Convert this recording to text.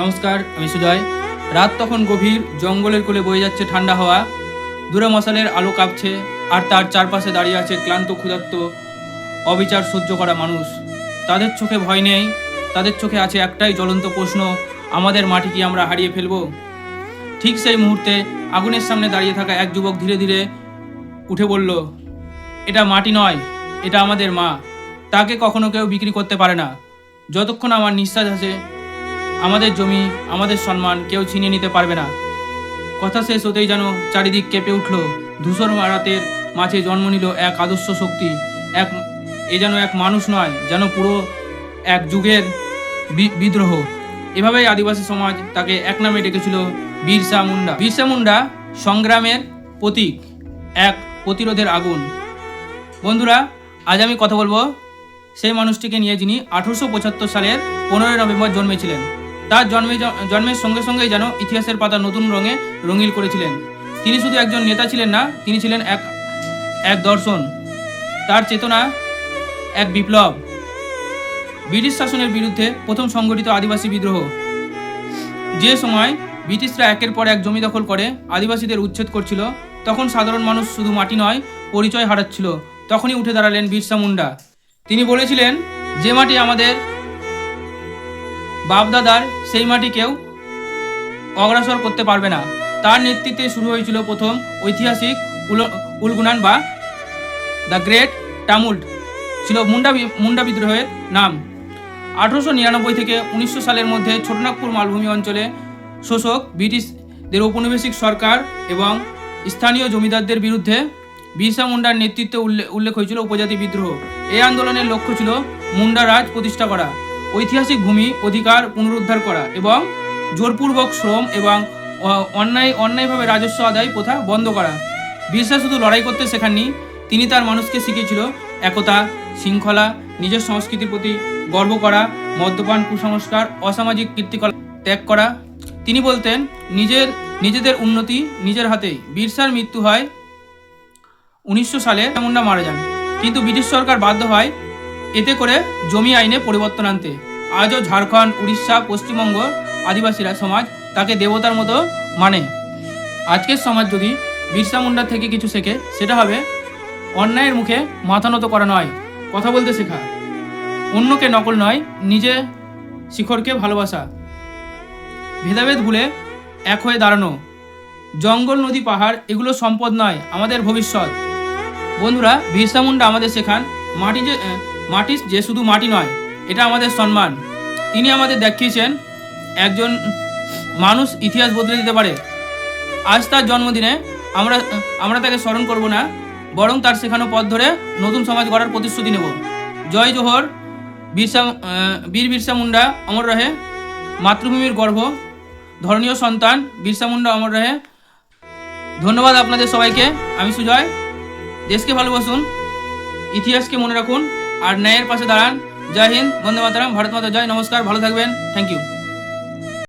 নমস্কার, আমি সুজয়। রাত তখন গভীর, জঙ্গলের কোলে বয়ে যাচ্ছে ঠান্ডা হাওয়া। দূরে মশালের আলো কাঁপছে, আর তার চারপাশে দাঁড়িয়ে আছে ক্লান্ত ক্ষুধার্ত, অবিচার সহ্য করা মানুষ। তাদের চোখে ভয় নেই, তাদের চোখে আছে একটাই জ্বলন্ত প্রশ্ন, আমাদের মাটি কি আমরা হারিয়ে ফেলব? ঠিক সেই মুহূর্তে আগুনের সামনে দাঁড়িয়ে থাকা এক যুবক ধীরে ধীরে উঠে বলল, এটা মাটি নয়, এটা আমাদের মা। তাকে কখনো কেউ বিক্রি করতে পারে না। যতক্ষণ আমার নিঃশ্বাস আছে আমাদের জমি, আমাদের সম্মান কেউ ছিনিয়ে নিতে পারবে না। কথা শেষ হতেই যেন চারিদিক কেঁপে উঠল। ধূসর রাতের মাঝে জন্ম নিল এক আদর্শ শক্তি, এক, এ যেন এক মানুষ নয়, যেন পুরো এক যুগের বিদ্রোহ। এভাবেই আদিবাসী সমাজ তাকে এক নামে ডেকেছিল বিরসা মুন্ডা। বিরসা মুন্ডা সংগ্রামের প্রতীক, এক প্রতিরোধের আগুন। বন্ধুরা, আজ আমি কথা বলব সেই মানুষটিকে নিয়ে যিনি আঠারোশো পঁচাত্তর সালের পনেরোই নভেম্বর জন্মেছিলেন। তার জন্মে জন্মের সঙ্গে সঙ্গেই যেন ইতিহাসের পাতা নতুন রঙে রঙিল করেছিলেন। তিনি শুধু একজন নেতা ছিলেন না, তিনি ছিলেন এক এক দর্শন। তার চেতনা এক বিপ্লব। ব্রিটিশ শাসনের বিরুদ্ধে প্রথম সংগঠিত আদিবাসী বিদ্রোহ। যে সময় ব্রিটিশরা একের পর এক জমি দখল করে, আদিবাসীদের উচ্ছেদ করছিল, তখন সাধারণ মানুষ শুধু মাটি নয়, পরিচয় হারাচ্ছিল। তখনই উঠে দাঁড়ালেন বিরসা মুন্ডা। তিনি বলেছিলেন, যে মাটি আমাদের বাপদাদার সেই মাটি কেউ অগ্রসর করতে পারবে না। তার নেতৃত্বে শুরু হয়েছিল প্রথম ঐতিহাসিক উল- উলগুনান বা দ্য গ্রেট টামুল্ট ছিল মুন্ডা মুন্ডা বিদ্রোহের নাম। আঠারোশো নিরানব্বই থেকে উনিশশো সালের মধ্যে ছোটনাগপুর মালভূমি অঞ্চলে শোষক ব্রিটিশদের ঔপনিবেশিক সরকার এবং স্থানীয় জমিদারদের বিরুদ্ধে বিরসা মুন্ডার নেতৃত্বে উল্লে- উল্লেখ হয়েছিল উপজাতি বিদ্রোহ। এই আন্দোলনের লক্ষ্য ছিল মুন্ডা রাজ প্রতিষ্ঠা করা। ঐতিহাসিক ভূমি অধিকার পুনরুদ্ধার করা এবং জোরপূর্বক শ্রম এবং অন্যায়, অন্যায়ভাবে রাজস্ব আদায় প্রথা বন্ধ করা। বিরসা শুধু লড়াই করতে শেখাননি, তিনি তার মানুষকে শিখিয়েছিল একতা, শৃঙ্খলা, নিজের সংস্কৃতির প্রতি গর্ব করা, মদ্যপান কুসংস্কার, অসামাজিক কীর্তিকলাপ ত্যাগ করা। তিনি বলতেন, নিজের, নিজেদের উন্নতি নিজের হাতেই বিরসার মৃত্যু হয় উনিশশো সালে মুন্ডা মারা যান। কিন্তু ব্রিটিশ সরকার বাধ্য হয় এতে করে জমি আইনে পরিবর্তন আনতে। আজও ঝাড়খণ্ড, উড়িষ্যা, পশ্চিমবঙ্গ আদিবাসীরা সমাজ তাকে দেবতার মতো মানে। আজকের সমাজ যদি বিরসা মুন্ডার থেকে কিছু শেখে, সেটা হবে অন্যায়ের মুখে মাথা নত করা নয়, কথা বলতে শেখা। অন্যকে নকল নয়, নিজে শিখরকে ভালোবাসা। ভেদাভেদ ভুলে এক হয়ে দাঁড়ানো। জঙ্গল, নদী, পাহাড়, এগুলো সম্পদ নয়, আমাদের ভবিষ্যৎ। বন্ধুরা, বিরসা মুন্ডা আমাদের শেখান মাটি যে মাটি যে শুধু মাটি নয়, এটা আমাদের সম্মান। তিনি আমাদের দেখিয়েছেন, একজন মানুষ ইতিহাস বদলে দিতে পারে। আজ তার জন্মদিনে আমরা আমরা তাকে স্মরণ করব না, বরং তার শেখানো পথ ধরে নতুন সমাজ গড়ার প্রতিশ্রুতি নেব। জয় জোহর, বিরসা বীর বিরসা মুন্ডা, অমর রহে। মাতৃভূমির গর্ভ, ধর্মীয় সন্তান, বিরসা মুন্ডা, অমর রহে। ধন্যবাদ আপনাদের সবাইকে। আমি সুজয়। দেশকে ভালোবাসুন। ইতিহাসকে মনে রাখুন। আর ন্যায়ের পাশে দাঁড়ান। জয় হিন্দ, বন্দে মাতারাম, ভারত মাতা জয়। নমস্কার, ভালো থাকবেন। Thank you